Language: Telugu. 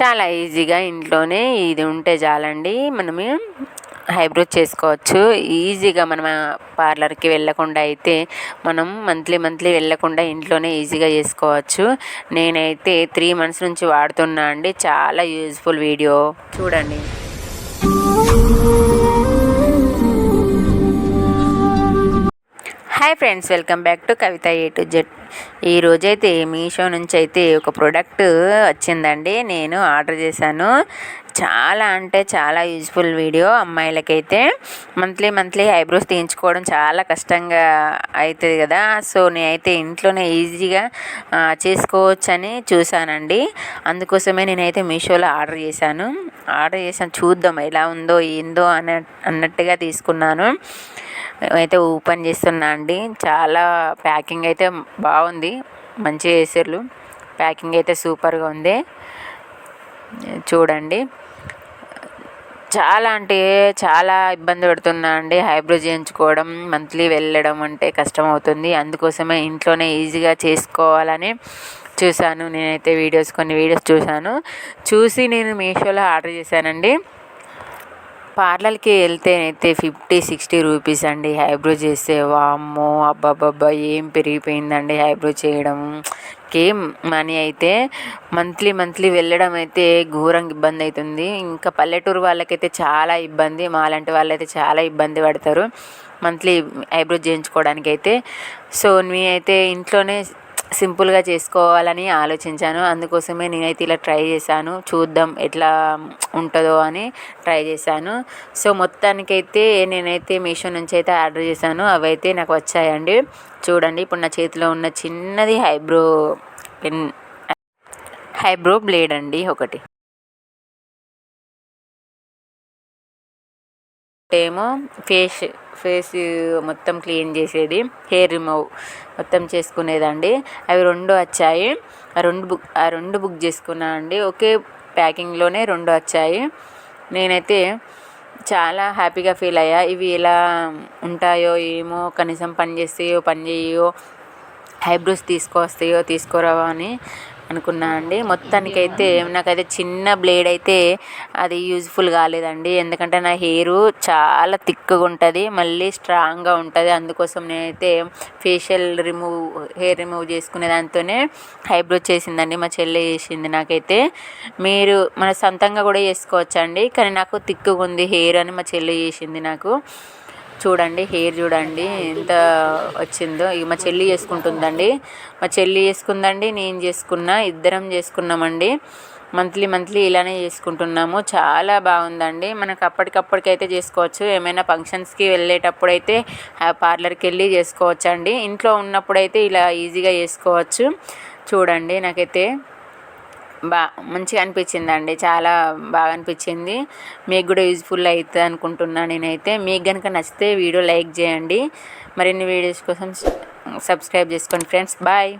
చాలా ఈజీగా ఇంట్లోనే ఇది ఉంటే చాలండి. మనము హైబ్రో చేసుకోవచ్చు. ఈజీగా మనం పార్లర్కి వెళ్ళకుండా అయితే మనం మంత్లీ మంత్లీ వెళ్ళకుండా ఇంట్లోనే ఈజీగా చేసుకోవచ్చు. నేనైతే త్రీ మంత్స్ నుంచి వాడుతున్నా అండి. చాలా యూజ్ఫుల్ వీడియో. చూడండి. Hi friends welcome back to Kavitha A to Z ఈరోజైతే మీషో నుంచి అయితే ఒక ప్రోడక్ట్ వచ్చిందండి. నేను ఆర్డర్ చేశాను. చాలా అంటే చాలా యూజ్ఫుల్ వీడియో అమ్మాయిలకైతే. మంత్లీ మంత్లీ ఐబ్రోస్ తీయించుకోవడం చాలా కష్టంగా అవుతుంది కదా. సో నేనైతే ఇంట్లోనే ఈజీగా చేసుకోవచ్చని చూశానండి. అందుకోసమే నేనైతే మీషోలో ఆర్డర్ చేశాను. ఆర్డర్ చేశాను చూద్దాం ఎలా ఉందో ఏందో అన్న అన్నట్టుగా తీసుకున్నాను. అయితే ఓపెన్ చేస్తున్నా అండి. చాలా ప్యాకింగ్ అయితే బాగుంది. మంచిగా చేసారు ప్యాకింగ్ అయితే సూపర్గా ఉంది. చూడండి. చాలా అంటే చాలా ఇబ్బంది పడుతున్నా అండి. హైబ్రో చేయించుకోవడం మంత్లీ వెళ్ళడం అంటే కష్టం అవుతుంది అందుకోసమే ఇంట్లోనే ఈజీగా చేసుకోవాలని చూశాను. నేనైతే వీడియోస్ కొన్ని వీడియోస్ చూశాను. చూసి నేను మీషోలో ఆర్డర్ చేశానండి. పార్లర్కి వెళ్తే అయితే ఫిఫ్టీ సిక్స్టీ రూపీస్ అండి హైబ్రో చేస్తే. వామ్మో అబ్బాబ్బాబ్బా ఏం పెరిగిపోయిందండి హైబ్రో చేయడం. కేమ్ మనీ అయితే మంత్లీ మంత్లీ వెళ్ళడం అయితే ఘోరంగా ఇబ్బంది అవుతుంది. ఇంకా పల్లెటూరు వాళ్ళకైతే చాలా ఇబ్బంది మాలాంటి వాళ్ళైతే చాలా ఇబ్బంది పడతారు. మంత్లీ ఐబ్రో చేయించుకోవడానికి అయితే సో నేనైతే ఇంట్లోనే సింపుల్గా చేసుకోవాలని ఆలోచించాను. అందుకోసమే నేనైతే ఇలా ట్రై చేశాను. చూద్దాం ఎట్లా ఉంటుందో అని ట్రై చేశాను. సో మొత్తానికైతే నేనైతే మీషో నుంచి అయితే ఆర్డర్ చేశాను. అవి అయితే నాకు వచ్చాయండి. చూడండి ఇప్పుడు నా చేతిలో ఉన్న చిన్నది హైబ్రో పెన్ హైబ్రో బ్లేడ్ అండి ఒకటి. ఏమో ఫేస్ ఫేస్ మొత్తం క్లీన్ చేసేది హెయిర్ రిమూవ్ మొత్తం చేసుకునేదండి. అవి రెండు వచ్చాయి. ఆ రెండు బుక్ ఆ రెండు బుక్ చేసుకున్నా అండి. ఒకే ప్యాకింగ్లోనే రెండు వచ్చాయి. నేనైతే చాలా హ్యాపీగా ఫీల్ అయ్యా. ఇవి ఎలా ఉంటాయో ఏమో కనీసం పని చేస్తాయో పని చేయో ఐబ్రోస్ తీసుకొస్తాయో తీసుకురావో అని అనుకున్నా అండి. మొత్తానికైతే నాకైతే చిన్న బ్లేడ్ అయితే అది యూజ్ఫుల్ కాలేదండి. ఎందుకంటే నా హెయిర్ చాలా థిక్గా ఉంటుంది మళ్ళీ స్ట్రాంగ్గా ఉంటుంది. అందుకోసం నేనైతే ఫేషియల్ రిమూవ్ హెయిర్ రిమూవ్ చేసుకునే దాంతోనే హైబ్రో చేసిందండి మా చెల్లె చేసింది నాకైతే. మీరు మన సొంతంగా కూడా చేసుకోవచ్చండి కానీ నాకు థిక్గా ఉంది హెయిర్ అని మా చెల్లె చేసింది నాకు. చూడండి హెయిర్ చూడండి ఎంత వచ్చిందో. ఇక మా చెల్లి చేసుకుంటుందండి. మా చెల్లి చేసుకుందండి నేను చేసుకున్నా ఇద్దరం చేసుకున్నామండి. మంత్లీ మంత్లీ ఇలానే చేసుకుంటున్నాము. చాలా బాగుందండి. మనకు అప్పటికప్పటికైతే చేసుకోవచ్చు. ఏమైనా ఫంక్షన్స్కి వెళ్ళేటప్పుడు అయితే పార్లర్కి వెళ్ళి చేసుకోవచ్చు అండి ఇంట్లో ఉన్నప్పుడైతే ఇలా ఈజీగా చేసుకోవచ్చు. చూడండి నాకైతే బా మంచిగా అనిపించిందండి. చాలా బాగా అనిపించింది. మీకు కూడా యూజ్ఫుల్ అవుతుంది అనుకుంటున్నాను నేనైతే. మీకు కనుక నచ్చితే వీడియో లైక్ చేయండి. మరిన్ని వీడియోస్ కోసం సబ్స్క్రైబ్ చేసుకోండి ఫ్రెండ్స్. బాయ్.